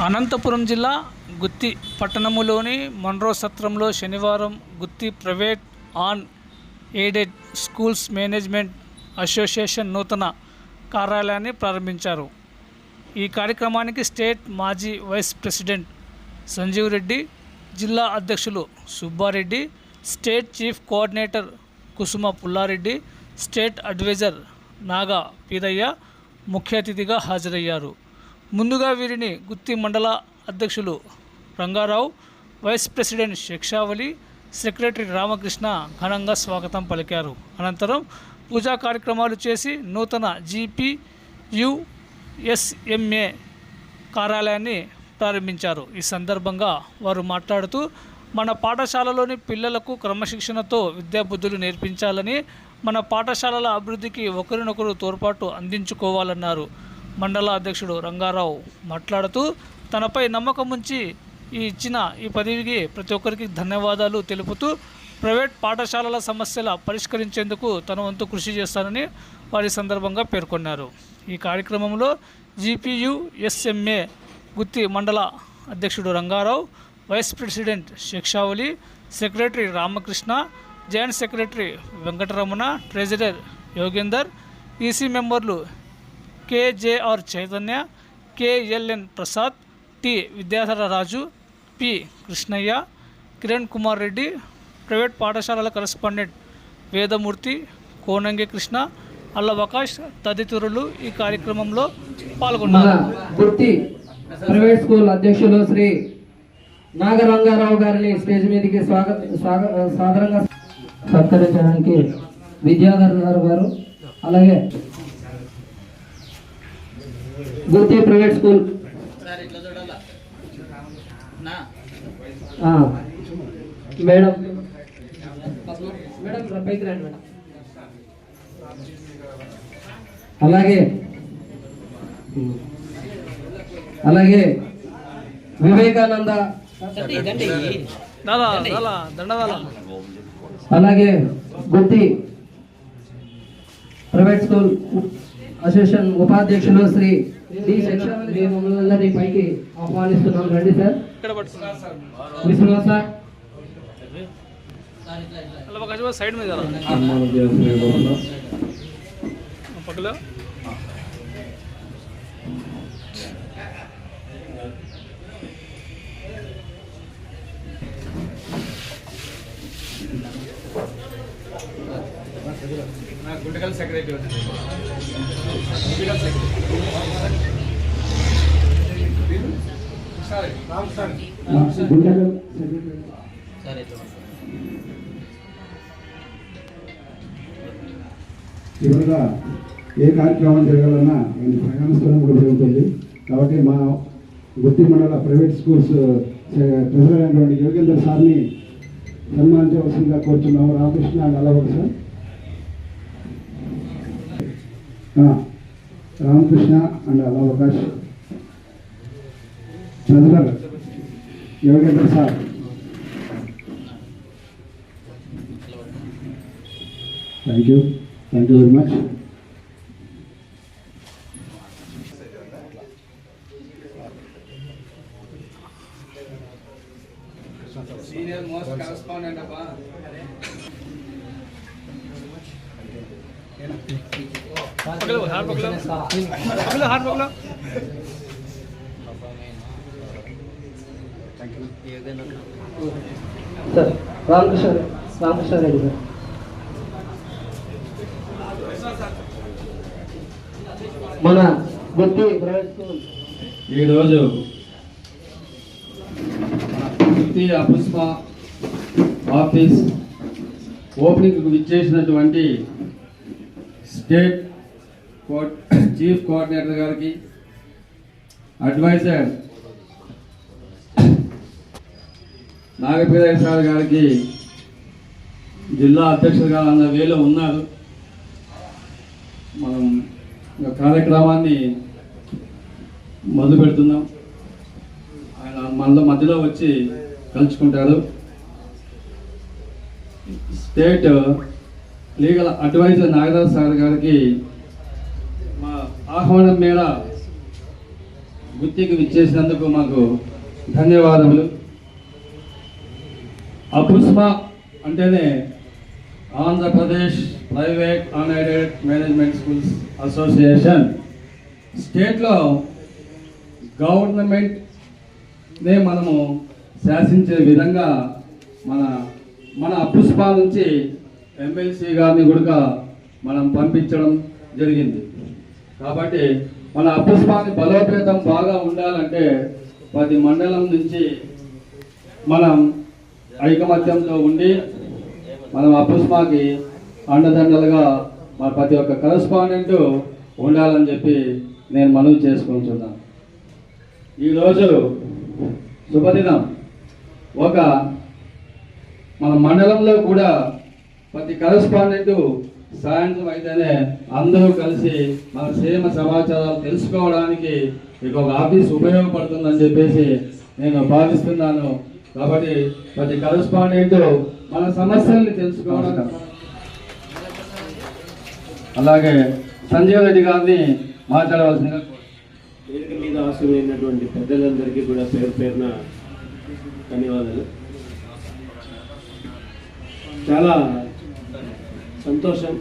అనంతపురం జిల్లా గుత్తి పట్టణములోని మన్రో సత్రంలో శనివారం Gooty private unaided schools management association నూతన కార్యాలయాన్ని ప్రారంభించారు. ఈ కార్యక్రమానికి స్టేట్ మాజీ వైస్ ప్రెసిడెంట్ సంజీవ్ రెడ్డి జిల్లా అధ్యక్షులు Subbareddy state chief coordinator Kusuma Pullareddy state advisor Naga Peeraiah ముఖ్య అతిథిగా హాజరయ్యారు. ముందుగా వీరిని గుత్తి మండల అధ్యక్షులు Rangarao vice president Shikshavali secretary Ramakrishna ఘనంగా స్వాగతం పలికారు. అనంతరం పూజా కార్యక్రమాలు చేసి నూతన జీపీ యుఎస్ఎంఏ కార్యాలయాన్ని ప్రారంభించారు. ఈ సందర్భంగా వారు మాట్లాడుతూ మన పాఠశాలలోని పిల్లలకు క్రమశిక్షణతో విద్యాబుద్ధులు నేర్పించాలని మన పాఠశాలల అభివృద్ధికి ఒకరినొకరు తోడ్పాటు అందించుకోవాలన్నారు. మండల అధ్యక్షుడు రంగారావు మాట్లాడుతూ తనపై నమ్మకం ఉంచి ఈ ఇచ్చిన ఈ పదవికి ప్రతి ఒక్కరికి ధన్యవాదాలు తెలుపుతూ ప్రైవేట్ పాఠశాలల సమస్యల పరిష్కరించేందుకు తన వంతు కృషి చేస్తానని వారి సందర్భంగా పేర్కొన్నారు. ఈ కార్యక్రమంలో జీపీయు ఎస్ఎంఏ గుత్తి మండల అధ్యక్షుడు Rangarao vice president Shikshavali secretary Ramakrishna joint secretary Venkataramana treasurer Yogender EC మెంబర్లు KJR Chaitanya KLN Prasad T. Vidyadhara Raju P. Krishnaiah Kiran Kumar Reddy private పాఠశాలల కరస్పాండెంట్ వేదమూర్తి కోనంగి కృష్ణ అల్లవకాష్ తదితరులు ఈ కార్యక్రమంలో పాల్గొన్నారు. ప్రైవేట్ స్కూల్ అధ్యక్షులు శ్రీ నాగరంగారావు గారిని స్టేజ్ మీదకి స్వాగత స్వాగ- సాదరంగా సత్కరించడానికి విద్యాధర్ గారు అలాగే గుర్తి ప్రైవేట్ స్కూల్. ఆ, మేడం. అలాగే. అలాగే. వివేకానంద. అలాగే. గుత్తి. Private school. అసోసియేషన్ ఉపాధ్యక్షులు శ్రీ డి శిక్షావళి మేము మమ్మల్ని పైకి ఆహ్వానిస్తున్నాం రండి సార్ విశ్వనాథ్ సార్ సైడ్ మీద రా. పక్కలో గుంటకల్ సెక్రటరీ చివరిగా ఏ కార్యక్రమం జరగాలన్నా ఆయన ప్రయాణిస్తూనే కూడా జరుగుతుంది కాబట్టి మా గుత్తి మండల ప్రైవేట్ స్కూల్స్ ప్రెసిడెంట్ అయినటువంటి యోగేందర్ సార్ని సన్మానించవలసిందిగా కోరుతున్నాము రామకృష్ణ అండ్ అలవర్ సార్ ఆ, Ramakrishna and Allavakash treasurer Yogendra sir. Thank you thank you very much sir Ramakrishna Ramakrishna Reddy sir మన బుద్ధి ప్రైవేట్ స్కూల్ ఈరోజు తృతీయ పుష్ప ఆఫీస్ ఓపెనింగ్కు విచ్చేసినటువంటి స్టేట్ కోర్ట్ చీఫ్ కోఆర్డినేటర్ గారికి అడ్వైజర్ నాగపీరయ్య సార్ గారికి జిల్లా అధ్యక్షులుగా అన్న వేలో ఉన్నారు. మనం కార్యక్రమాన్ని మొదలు పెడుతున్నాం ఆయన మనలో మధ్యలో వచ్చి కలుసుకుంటారు. State legal advisor Nagaraj sir గారికి మా ఆహ్వానం మేర గుత్తికి విచ్చేసినందుకు మాకు ధన్యవాదములు. అపుస్మా అంటేనే Andhra Pradesh private unaided management schools association. స్టేట్లో గవర్నమెంట్నే మనము శాసించే విధంగా మన మన పుష్ప నుంచి ఎమ్మెల్సీ గారిని కూడా మనం పంపించడం జరిగింది. కాబట్టి మన అపుస్పాని బలోపేతం బాగా ఉండాలంటే ప్రతి మండలం నుంచి మనం ఐకమత్యంతో ఉండి మనం అపుస్మాకి అండదండలుగా మన ప్రతి ఒక్క కరస్పాండెంట్ ఉండాలని చెప్పి నేను మనవి చేసుకుంటున్నాను. ఈరోజు శుభదినం. ఒక మన మండలంలో కూడా ప్రతి కరస్పాండెంట్ సాయంత్రం అయితేనే అందరూ కలిసి మన క్షేమ సమాచారాలు తెలుసుకోవడానికి ఇక ఒక ఆఫీస్ ఉపయోగపడుతుందని చెప్పేసి నేను భావిస్తున్నాను. కాబట్టి ప్రతి కరస్పాండెంట్ మన సమస్యల్ని తెలుసుకోవడం. అలాగే సంజీవ్ రెడ్డి గారిని మాట్లాడవలసిందిగా వేదిక మీద ఆశ్రమైనటువంటి పెద్దలందరికీ కూడా పేరు పేరున ధన్యవాదాలు. చాలా సంతోషం.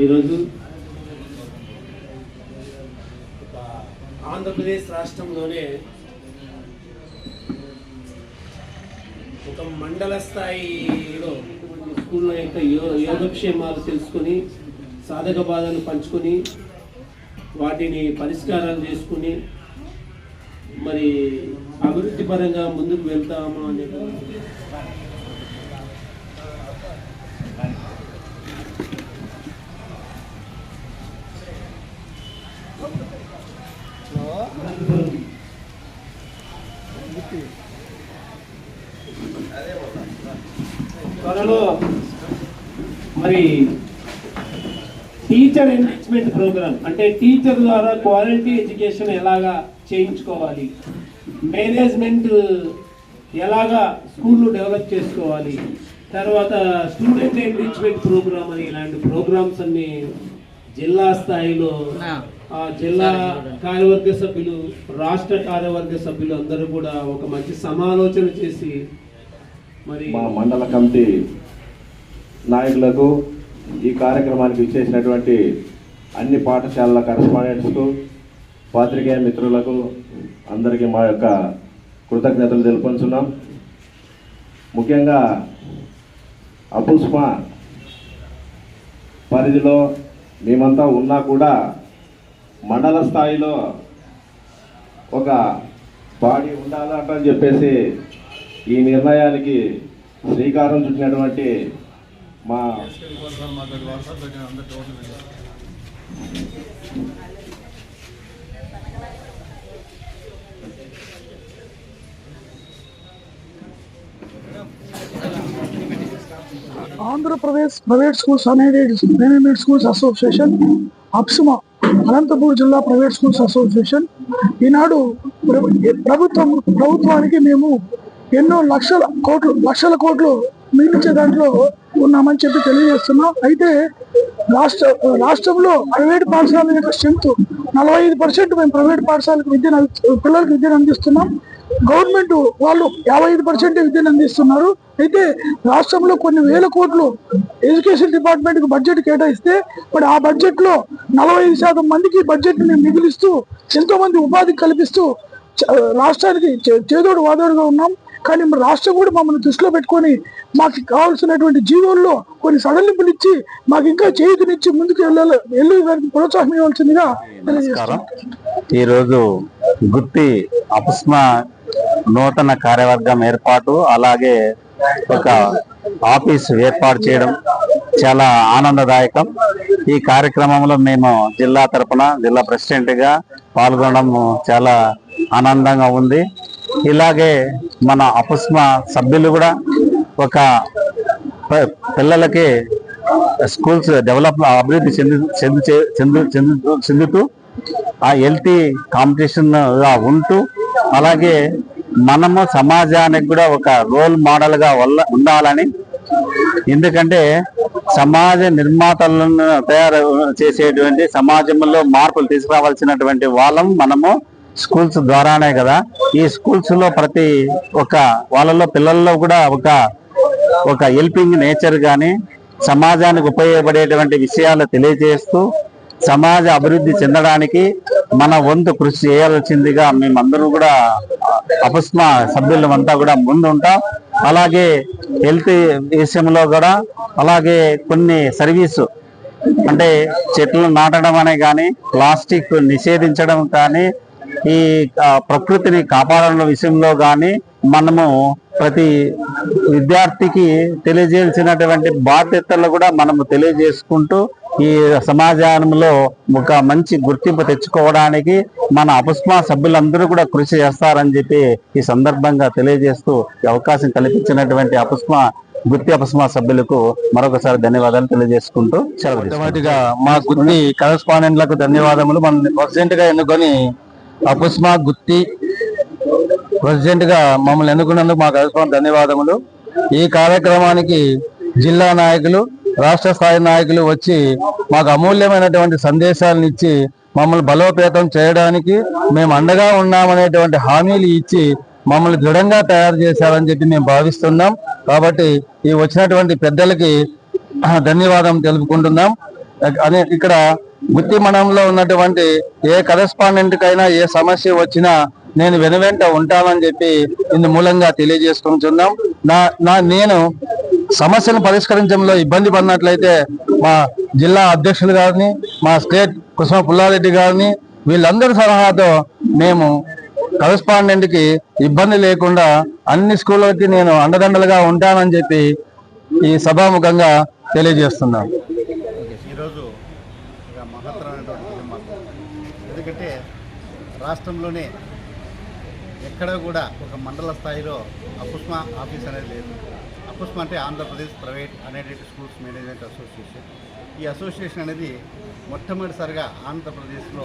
ఈరోజు ఆంధ్రప్రదేశ్ రాష్ట్రంలోనే ఒక మండల స్థాయిలో స్కూల్లో యొక్క యో యోగక్షేమాలు తెలుసుకొని సాధక బాధలు పంచుకొని వాటిని పరిష్కారాలు చేసుకుని మరి అభివృద్ధి పరంగా ముందుకు వెళ్తాము అనేది మరి టీచర్ ఎన్రిచ్మెంట్ ప్రోగ్రామ్ అంటే టీచర్ ద్వారా క్వాలిటీ ఎడ్యుకేషన్ ఎలాగా చేయించుకోవాలి? మేనేజ్మెంట్ ఎలాగా స్కూళ్ళు డెవలప్ చేసుకోవాలి? తర్వాత స్టూడెంట్ ఎన్రిచ్మెంట్ ప్రోగ్రామ్ అని ఇలాంటి ప్రోగ్రామ్స్ అన్ని జిల్లా స్థాయిలో ఆ జిల్లా కార్యవర్గ సభ్యులు రాష్ట్ర కార్యవర్గ సభ్యులు అందరూ కూడా ఒక మంచి సమాలోచన చేసి మరి మా మండల కమిటీ నాయకులకు ఈ కార్యక్రమానికి ఇచ్చేసినటువంటి అన్ని పాఠశాలల కరస్పాండెంట్స్కు పాత్రికేయ మిత్రులకు అందరికీ మా యొక్క కృతజ్ఞతలు తెలుపుతున్నాం ముఖ్యంగా అపుస్మా పరిధిలో మేమంతా ఉన్నా కూడా మండల స్థాయిలో ఒక బాడీ ఉండాలంటని చెప్పేసి ఈ నిర్ణయానికి శ్రీకారం చుట్టినటువంటి మా ఆంధ్రప్రదేశ్ ప్రైవేట్ స్కూల్స్ అనేది management schools association Apusma Anantapur జిల్లా ప్రైవేట్ స్కూల్స్ అసోసియేషన్. ఈనాడు ప్రభుత్వం ప్రభుత్వానికి మేము ఎన్నో లక్షల కోట్లు లక్షల కోట్లు మిగిలించే దాంట్లో ఉన్నామని చెప్పి తెలియజేస్తున్నాం. అయితే రాష్ట్ర రాష్ట్రంలో ప్రైవేట్ పాఠశాల యొక్క స్ట్రెంత్ నలభై ఐదు పర్సెంట్ మేము ప్రైవేట్ పాఠశాలకు విద్యను పిల్లలకు విద్యను అందిస్తున్నాం. గవర్నమెంట్ వాళ్ళు యాభై ఐదు పర్సెంట్ విద్యను అందిస్తున్నారు. అయితే రాష్ట్రంలో కొన్ని వేల కోట్లు ఎడ్యుకేషన్ డిపార్ట్మెంట్కి బడ్జెట్ కేటాయిస్తే మరి ఆ బడ్జెట్లో నలభై ఐదు శాతం మందికి బడ్జెట్ మేము మిగిలిస్తూ ఎంతో మంది ఉపాధి కల్పిస్తూ రాష్ట్రానికి చే- చేదోడు వాదోడుగా ఉన్నాం. కానీ రాష్ట్రం కూడా మమ్మల్ని దృష్టిలో పెట్టుకొని మాకు కావాల్సినటువంటి జీవోల్లో కొన్ని సడలింపులు ఇచ్చి మాకు ఇంకా చేయుతనిచ్చి ముందుకు వెళ్ళాలి వెళ్ళి దానికి ప్రోత్సాహం ఇవ్వాల్సిందిగా ఈరోజు గుత్తి అపుస్మా నూతన కార్యవర్గం ఏర్పాటు అలాగే ఒక ఆఫీస్ ఏర్పాటు చేయడం చాలా ఆనందదాయకం. ఈ కార్యక్రమంలో మేము జిల్లా తరపున జిల్లా ప్రెసిడెంట్గా పాల్గొనడం చాలా ఆనందంగా ఉంది. ఇలాగే మన అపస్మ సభ్యులు కూడా ఒక పిల్లలకి స్కూల్స్ డెవలప్ అభివృద్ధి చెంది చెంది చెందు చెందు చెందుతూ ఆ హెల్తీ కాంపిటీషన్గా ఉంటూ అలాగే మనము సమాజానికి కూడా ఒక రోల్ మోడల్గా వల్ల- ఉండాలని ఎందుకంటే సమాజ నిర్మాతలను తయారు చేసేటువంటి సమాజంలో మార్పులు తీసుకురావాల్సినటువంటి వాళ్ళం మనము స్కూల్స్ ద్వారానే కదా. ఈ స్కూల్స్లో ప్రతి ఒక్క వాళ్ళలో పిల్లల్లో కూడా ఒక ఒక హెల్పింగ్ నేచర్ కానీ సమాజానికి ఉపయోగపడేటువంటి విషయాలు తెలియజేస్తూ సమాజ అభివృద్ధి చెందడానికి మన వంతు కృషి చేయాల్సిందిగా మేమందరూ కూడా అపస్మా సభ్యులమంతా కూడా ముందు ఉంటాం అలాగే హెల్త్ విషయంలో కూడా అలాగే కొన్ని సర్వీసు అంటే చెట్లు నాటడం అనే కానీ ప్లాస్టిక్ నిషేధించడం కానీ ఈ ప్రకృతిని కాపాడడం విషయంలో కానీ మనము ప్రతి విద్యార్థికి తెలియజేయాల్సినటువంటి బాధ్యతలు కూడా మనము తెలియజేసుకుంటూ ఈ సమాజంలో ఒక మంచి గుర్తింపు తెచ్చుకోవడానికి మన అపుస్మా సభ్యులందరూ కూడా కృషి చేస్తారని చెప్పి ఈ సందర్భంగా తెలియజేస్తూ అవకాశం కల్పించినటువంటి అపుస్మా గుత్తి అపస్మా సభ్యులకు మరొకసారి ధన్యవాదాలు తెలియజేసుకుంటూ సెలవు మా గుత్తి కరెస్పాండెంట్లకు ధన్యవాదములు. మన ప్రెసిడెంట్గా ఎన్నుకొని అపుస్మా గుత్తి ప్రెసిడెంట్గా మమ్మల్ని ఎన్నుకున్నందుకు మాకు కరెస్పాండెంట్ ధన్యవాదములు. ఈ కార్యక్రమానికి జిల్లా నాయకులు రాష్ట్ర స్థాయి నాయకులు వచ్చి మాకు అమూల్యమైనటువంటి సందేశాలను ఇచ్చి మమ్మల్ని బలోపేతం చేయడానికి మేము అండగా ఉన్నామనేటువంటి హామీలు ఇచ్చి మమ్మల్ని దృఢంగా తయారు చేశారని చెప్పి మేము భావిస్తున్నాం. కాబట్టి ఈ వచ్చినటువంటి పెద్దలకి ధన్యవాదం తెలుపుకుంటున్నాం. అదే ఇక్కడ గుత్తి మండలంలో ఉన్నటువంటి ఏ కరెస్పాండెంట్ కైనా ఏ సమస్య వచ్చినా నేను వెనువెంట ఉంటానని చెప్పి ఇందు మూలంగా తెలియజేసుకుంటున్నాం. నా నా నేను సమస్యను పరిష్కరించడంలో ఇబ్బంది పడినట్లయితే మా జిల్లా అధ్యక్షులు గారిని మా స్టేట్ కుసుమ పుల్లారెడ్డి గారిని వీళ్ళందరి సలహాతో మేము కరెస్పాండెంట్కి ఇబ్బంది లేకుండా అన్ని స్కూళ్ళకి నేను అండదండలుగా ఉంటానని చెప్పి ఈ సభాముఖంగా తెలియజేస్తున్నాను ఈరోజు ఒక మహత్తరమైనటువంటి దినం మాకు ఎందుకంటే రాష్ట్రంలోనే ఎక్కడ కూడా ఒక మండల స్థాయిలో అపుస్మా ఆఫీస్ అనేది లేదు. అపుష్మ అంటే Andhra Pradesh private unaided schools management association. ఈ అసోసియేషన్ అనేది మొట్టమొదటిసారిగా ఆంధ్రప్రదేశ్లో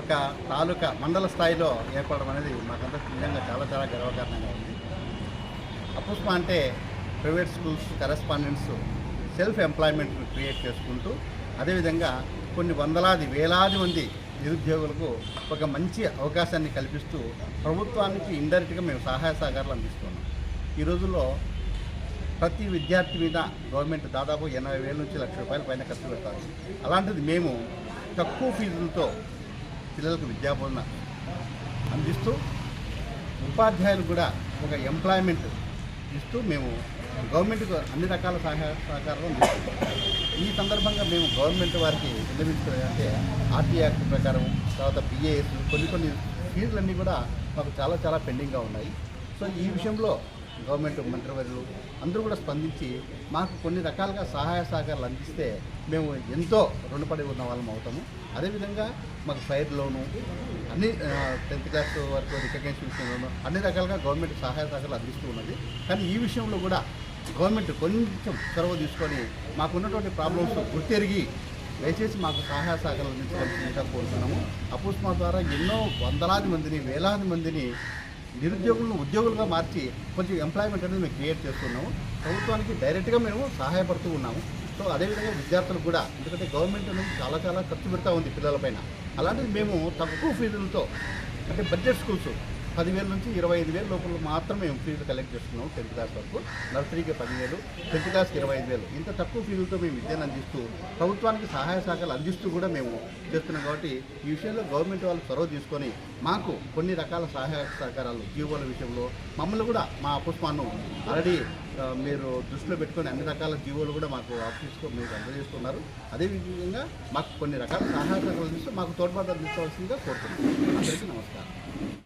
ఒక తాలూకా మండల స్థాయిలో ఏర్పడడం అనేది మాకంతా నిజంగా చాలా చాలా గర్వకారణంగా ఉంది. అపుష్మ అంటే private schools correspondents self employment create చేసుకుంటూ అదేవిధంగా కొన్ని వందలాది వేలాది మంది నిరుద్యోగులకు ఒక మంచి అవకాశాన్ని కల్పిస్తూ ప్రభుత్వానికి ఇండైరెక్ట్గా మేము సహాయ సహకారాలు అందిస్తున్నాం. ఈ రోజుల్లో ప్రతి విద్యార్థి మీద గవర్నమెంట్ దాదాపు ఎనభై వేల నుంచి లక్ష రూపాయల పైన ఖర్చు పెడతారు. అలాంటిది మేము తక్కువ ఫీజులతో పిల్లలకు విద్యాబోధన అందిస్తూ ఉపాధ్యాయులు కూడా ఒక ఎంప్లాయ్మెంట్ ఇస్తూ మేము గవర్నమెంట్కు అన్ని రకాల సహాయ సహకారాలు అందిస్తున్నాం. ఈ సందర్భంగా మేము గవర్నమెంట్ వారికి విన్నవించుకునేది అంటే ఆర్టీ యాక్ట్ ప్రకారం తర్వాత బిఏఎస్ కొన్ని కొన్ని ఫీజులన్నీ కూడా మాకు చాలా చాలా పెండింగ్గా ఉన్నాయి. సో ఈ విషయంలో గవర్నమెంట్ మంత్రివర్యులు అందరూ కూడా స్పందించి మాకు కొన్ని రకాలుగా సహాయ సహకారాలు అందిస్తే మేము ఎంతో రుణపడి ఉన్న వాళ్ళం అవుతాము. అదేవిధంగా మాకు ఫైర్ లోను అన్ని టెన్త్ క్లాస్ వరకు రికగ్నేషన్ లోను అన్ని రకాలుగా గవర్నమెంట్ సహాయ సహకారాలు అందిస్తూ ఉన్నది. కానీ ఈ విషయంలో కూడా గవర్నమెంట్ కొంచెం చొరవ తీసుకొని మాకున్నటువంటి ప్రాబ్లమ్స్ గుర్తెరిగి దయచేసి మాకు సహాయ సహకారాలు అందించవలసిందిగా కోరుతున్నాము. అపుస్మా ద్వారా ఎన్నో వందలాది మందిని వేలాది మందిని నిరుద్యోగులను ఉద్యోగులుగా మార్చి కొంచెం ఎంప్లాయ్మెంట్ అనేది మేము క్రియేట్ చేస్తున్నాము. ప్రభుత్వానికి డైరెక్ట్గా మేము సహాయపడుతూ ఉన్నాము. సో అదేవిధంగా విద్యార్థులకు కూడా ఎందుకంటే గవర్నమెంట్ అనేది చాలా చాలా ఖర్చు పెడతా ఉంది పిల్లలపైన అలాంటిది మేము తక్కువ ఫీజులతో అంటే బడ్జెట్ స్కూల్స్ పదివేల నుంచి ఇరవై ఐదు వేల లోపల మాత్రమే మేము ఫీజులు కలెక్ట్ చేస్తున్నాము టెన్త్ క్లాస్ వరకు. నర్సరీకి పదివేలు టెన్త్ క్లాస్కి ఇరవై ఐదు వేలు. ఇంత తక్కువ ఫీజులతో మేము విద్యను అందిస్తూ ప్రభుత్వానికి సహాయ శాఖలు అందిస్తూ కూడా మేము చేస్తున్నాం కాబట్టి ఈ విషయంలో గవర్నమెంట్ వాళ్ళు చొరవ తీసుకొని మాకు కొన్ని రకాల సహాయ సహకారాలు జీవోల విషయంలో మమ్మల్ని కూడా మా పుష్పాను ఆల్రెడీ మీరు దృష్టిలో పెట్టుకొని అన్ని రకాల జీవోలు కూడా మాకు ఆఫీస్లో మీరు అందజేస్తున్నారు. అదేవిధంగా మాకు కొన్ని రకాల సహాయ సహకారాలు అందిస్తూ మాకు తోడ్పాటు అందించవలసిందిగా కోరుతున్నాం. అందరికీ నమస్కారం.